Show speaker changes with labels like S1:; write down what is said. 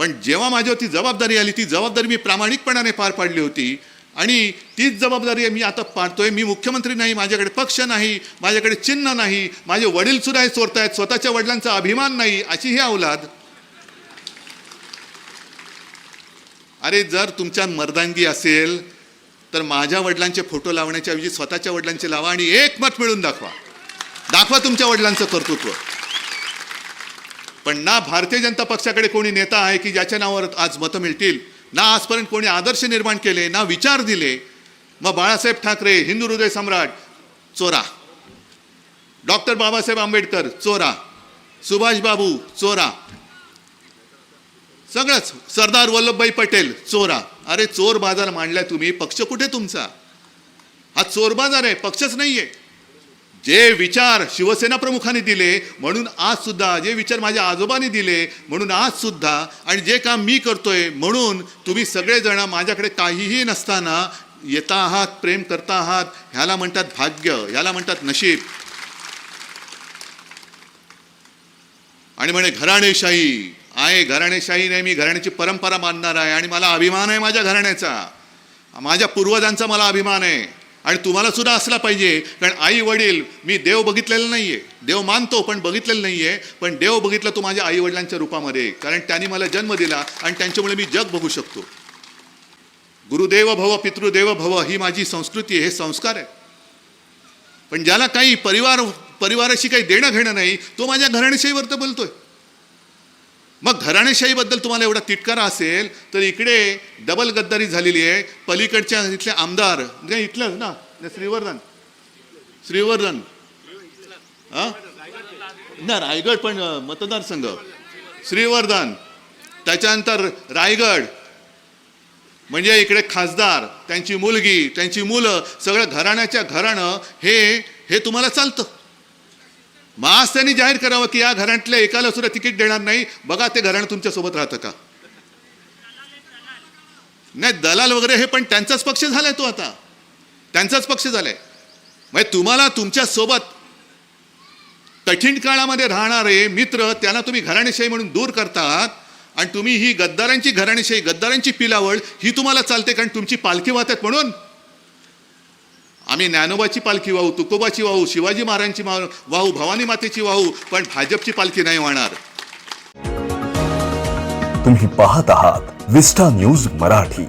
S1: पण जेव्हा माझ्यावरती जबाबदारी आली ती जबाबदारी मी प्रामाणिकपणाने पार पाडली होती. आणि तीच जबाबदारी मी आता पाडतोय. मी मुख्यमंत्री नाही माझ्याकडे पक्ष नाही माझ्याकडे चिन्ह नाही माझे वडीलसुद्धा हे हे चोरतायत स्वतःच्या वडिलांचा अभिमान नाही अशी ही अवलाद अरे जर तुमच्या मर्दानगी असेल तर माझ्या वडिलांचे फोटो लावण्याच्या ऐवजी स्वतःच्या वडिलांचे लावा आणि एक मत मिळून दाखवा. दाखवा तुमच्या वडिलांचं कर्तृत्व. पण ना भारतीय जनता पक्षाकडे कोणी नेता आहे की ज्याच्या नावावर आज मतं मिळतील ना आजपर्यंत कोणी आदर्श निर्माण केले ना विचार दिले मग बाळासाहेब ठाकरे हिंदू हृदय सम्राट चोरा. डॉक्टर बाबासाहेब आंबेडकर चोरा. सुभाषबाबू चोरा. सगळंच. सरदार वल्लभभाई पटेल चोरा. अरे चोर बाजार मांडलाय तुम्ही पक्ष कुठे तुमचा? हा चोर बाजार आहे पक्षच नाही आहे जे विचार शिवसेना प्रमुखांनी दिले म्हणून आज सुद्धा जे विचार माझ्या आजोबांनी दिले म्हणून आज सुद्धा आणि जे काम मी करतोय म्हणून तुम्ही सगळेजण माझ्याकडे काहीही नसताना येता आहात प्रेम करता आहात ह्याला म्हणतात भाग्य ह्याला म्हणतात नशीब. आणि म्हणे घराणेशाही आहे घराणेशाही नाही मी घराण्याची परंपरा मानणार आहे आणि मला अभिमान आहे माझ्या घराण्याचा. माझ्या पूर्वजांचा मला अभिमान आहे. आणि तुम्हाला सुद्धा असला पाहिजे. कारण आई वडील मी देव बघितलेला नाहीये. देव मानतो पण बघितलेलं नाहीये. पण देव बघितलं तो माझ्या आई वडिलांच्या रूपामध्ये. कारण त्यांनी मला जन्म दिला आणि त्यांच्यामुळे मी जग बघू शकतो. गुरुदेव भव पितृदेव भव ही माझी संस्कृती आहे. हे संस्कार आहे. पण ज्याला काही परिवार परिवाराशी काही देणं घेणं नाही तो माझ्या घराणेशाहीवर तर बोलतोय मग घराणेशाहीबद्दल तुम्हाला एवढा तिटकारा असेल तर इकडे डबल गद्दारी झालेली आहे. पलीकडच्या इथले आमदार नाही इथलंच ना? श्रीवर्धन. श्रीवर्धन. हां? ना रायगड पण मतदारसंघ. श्रीवर्धन. त्याच्यानंतर रायगड. म्हणजे इकडे खासदार त्यांची मुलगी त्यांची मुलं सगळं घराण्याच्या घराणं हे हे तुम्हाला चालतं. मग आज त्यांनी जाहीर करावं की या घराण्यातल्या एकाला सुद्धा तिकीट देणार नाही. बघा ते घराणं तुमच्यासोबत राहतं का? नाही दलाल वगैरे हे पण त्यांचाच पक्ष झालाय तो आता. त्यांचाच पक्ष झालाय. म्हणजे तुम्हाला तुमच्यासोबत कठीण काळामध्ये राहणारे मित्र त्यांना तुम्ही घराणेशाही म्हणून दूर करतात आणि तुम्ही ही गद्दारांची घराणेशाही गद्दारांची पिलावळ ही तुम्हाला चालते कारण तुमची पालखी वाहतात म्हणून. आम्ही ज्ञानोबाची पालखी वाहू तुकोबाची वाहू शिवाजी महाराजांची मा- वाहू भवानी मातेची वाहू पण भाजपची पालखी नाही वाहणार.
S2: तुम्ही पाहत आहात विस्टा न्यूज मराठी.